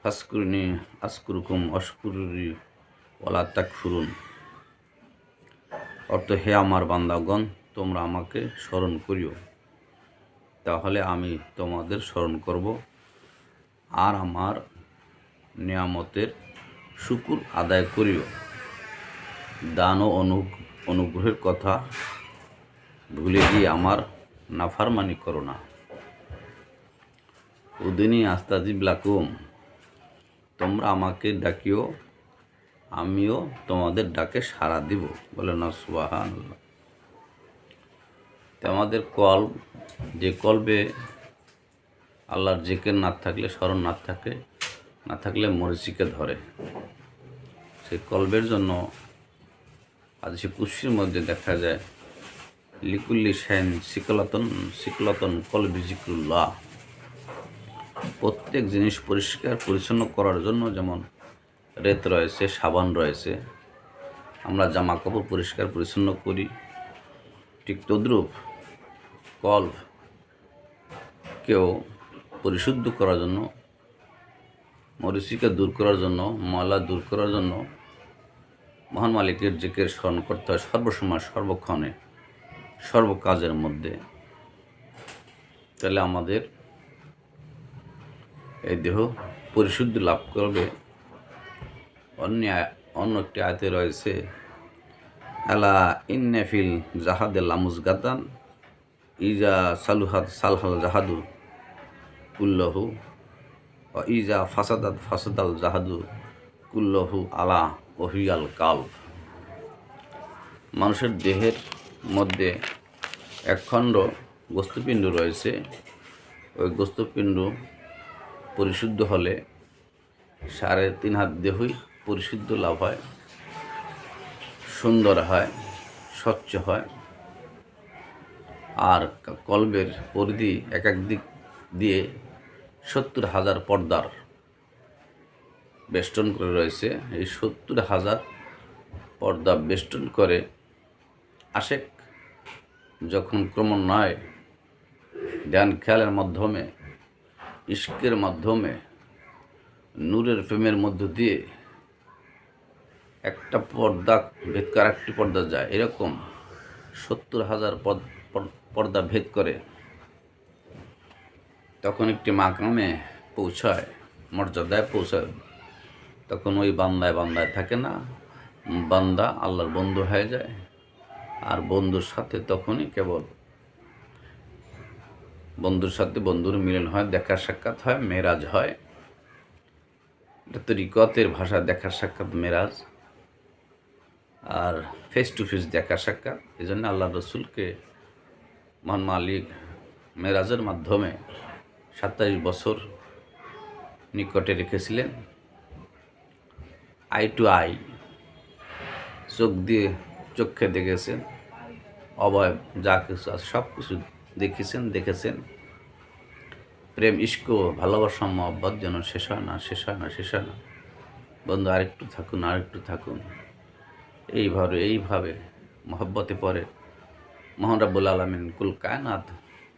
ফাসকুরনি আসকুরুকুম অস্কুরি OLA তাক ফুরুন অর্থ, হে আমার বান্দাগণ, তোমরা আমাকে স্মরণ করিও। তাহলে আমি তোমাদের স্মরণ করব আর আমার নিয়ামতের শুকুর আদায় করিও। দান ও অনু, অনুগ্রহের কথা ভুলে গিয়ে আমার নাফারমানি করো না। উদিনী আস্তাজিব লাকুম। তোমরা আমাকে ডাকিও, আমিও তোমাদের ডাকে সাড়া দিব, বলে না সুবাহান আমাদের কল, যে কলবে আল্লাহর জেকের না থাকলে, স্মরণ না থাকে, না থাকলে মরিচিকে ধরে। সেই কলবের জন্য আজ সে কুশির মধ্যে দেখা যায়, লিকুল্লি সেন শিকলাতন শিকলাতন কলবি জিক্রুল্লাহ। প্রত্যেক জিনিস পরিষ্কার, পরিচ্ছন্ন করার জন্য যেমন রেত রয়েছে, সাবান রয়েছে, আমরা জামা কাপড় পরিষ্কার, পরিচ্ছন্ন করি। ঠিক তদ্রূপ কল্প কেউ পরিশুদ্ধ করার জন্য, মরিচিকা দূর করার জন্য, ময়লা দূর করার জন্য মহান মালিকের জিকের স্মরণ করতে হয়। সর্বসময়, সর্বক্ষণে, সর্বকাজের মধ্যে। তাহলে আমাদের এই দেহ পরিশুদ্ধি লাভ করবে। অন্য অন্য একটি আয়তে রয়েছে, আলা ইন্নেফিল জাহাদে লামুজ গাতান ইজা সালুহাদ, সালহাল জাহাদু কুল্লহু ও ইজা ফাসাদাত ফাসাদাল জাহাদু কুল্লহু আলা ওহিয়াল কাল মানুষের দেহের মধ্যে একখণ্ড গোস্তপিণ্ড রয়েছে। ওই গোস্তপিণ্ড পরিশুদ্ধ হলে সাড়ে তিন হাত দেহই পরিশুদ্ধ লাভ হয়, সুন্দর হয়, স্বচ্ছ হয়। আর কলবের পরিধি এক এক দিক দিয়ে সত্তর হাজার পর্দার বেষ্টন করে রয়েছে। এই সত্তর হাজার পর্দা বেষ্টন করে আশেক যখন ক্রমান্বয়ে ধ্যান খেয়ালের মাধ্যমে ইস্কের মাধ্যমে, নূরের প্রেমের মধ্য দিয়ে একটা পর্দা ভেদ করে একটি পর্দা যায়। এরকম সত্তর হাজার পদ পর্দা ভেদ করে। তখন একটি মাকামে পৌঁছায়, মর্যাদায় পৌঁছায়। তখন ওই বান্দায় বান্দায় থাকে না। বান্দা আল্লাহর বন্ধু হয়ে যায়। আর বন্ধুর সাথে তখনই কেবল বন্ধুর সাথে বন্ধুর মিলন হয় দেখা সাক্ষাৎ হয়, মেরাজ হয়। এটা রিকতের ভাষা দেখা সাক্ষাৎ, মেরাজ। আর ফেস টু ফেস দেখা সাক্ষাৎ। এই জন্য আল্লাহ রসুলকে মহান মালিক মেরাজের মাধ্যমে সাতাইশ বছর নিকটে রেখেছিলেন। আই টু আই, চোখ দিয়ে চোখে দেখেছেন। অবয়ব যা কিছু আছে সব কিছু দেখেছেন দেখেছেন। প্রেম ইস্ক ভালোবাসা, মহব্বত যেন শেষ হয় না, শেষ হয় না, শেষ হয় না। বন্ধু, আরেকটু থাকুন আরেকটু থাকুন। এইভাবে এইভাবে মহব্বতে পরে মোহাম্মরাবুল আলমিন কুল কায়নাথ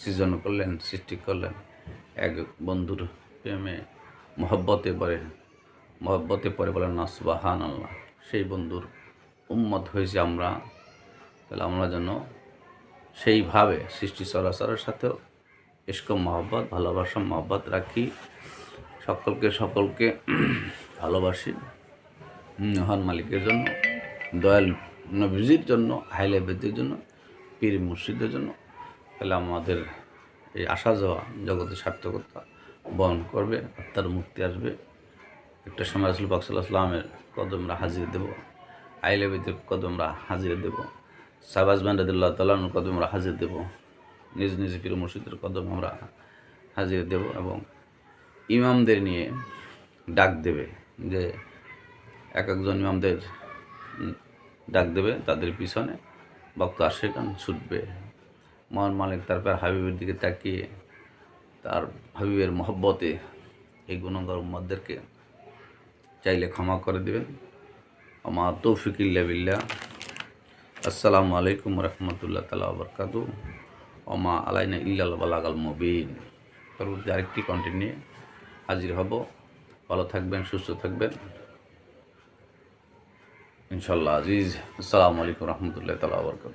সৃজন করলেন, সৃষ্টি করলেন। এক বন্ধুর প্রেমে মহব্বতে পরে মহব্বতে পরে বলেন, না সুবাহান আল্লাহ সেই বন্ধুর উম্মত হয়েছে আমরা। তাহলে আমরা যেন সেইভাবে সৃষ্টি চলাচলের সাথেও ইস্ক মহব্বত, ভালোবাসা, মহব্বত রাখি। সকলকে সকলকে ভালোবাসি। মহান মালিকের জন্য, দয়াল নবীজির জন্য হাইলে হাইলাইবেদের জন্য, পীর মুর্শিদের জন্য তাহলে আমাদের এই আসা যাওয়া জগতের সার্থকতা বহন করবে, আত্মার মুক্তি আসবে। একটা সময় আসল বাকসাল্লাহ আসলামের কদমরা হাজিরে দেব আইলেবেদের কদমরা হাজিরে দেব। সাবাজ বান্দাদুল্লাহ তালানুর কদম আমরা হাজির দেব। নিজ নিজ পীর মুর্শিদের কদম আমরা হাজির দেব এবং ইমামদের নিয়ে ডাক দেবে যে এক একজন ইমামদের ডাক দেবে, তাদের পিছনে বক্তা সেখান ছুটবে। মহান মালিক তারপর হাবিবের দিকে তাকিয়ে তার হাবিবের মহব্বতে এই গুণগর উম্মদদেরকে চাইলে ক্ষমা করে দেবেন। আমার তৌফিকিল্লা বিল্লাহ। আসসালামু আলাইকুম রহমতুল্লাহ তালা বরকাত। অমা আলাইনা ইল্লাল বালাগাল মুবিন। পরবর্তী আরেকটি কন্টেন্ট নিয়ে হাজির হব। ভালো থাকবেন, সুস্থ থাকবেন। ইনশাল্লাহ আজিজ। আসসালামু আলাইকুম রহমতুল্লাহ তালা বরকাত।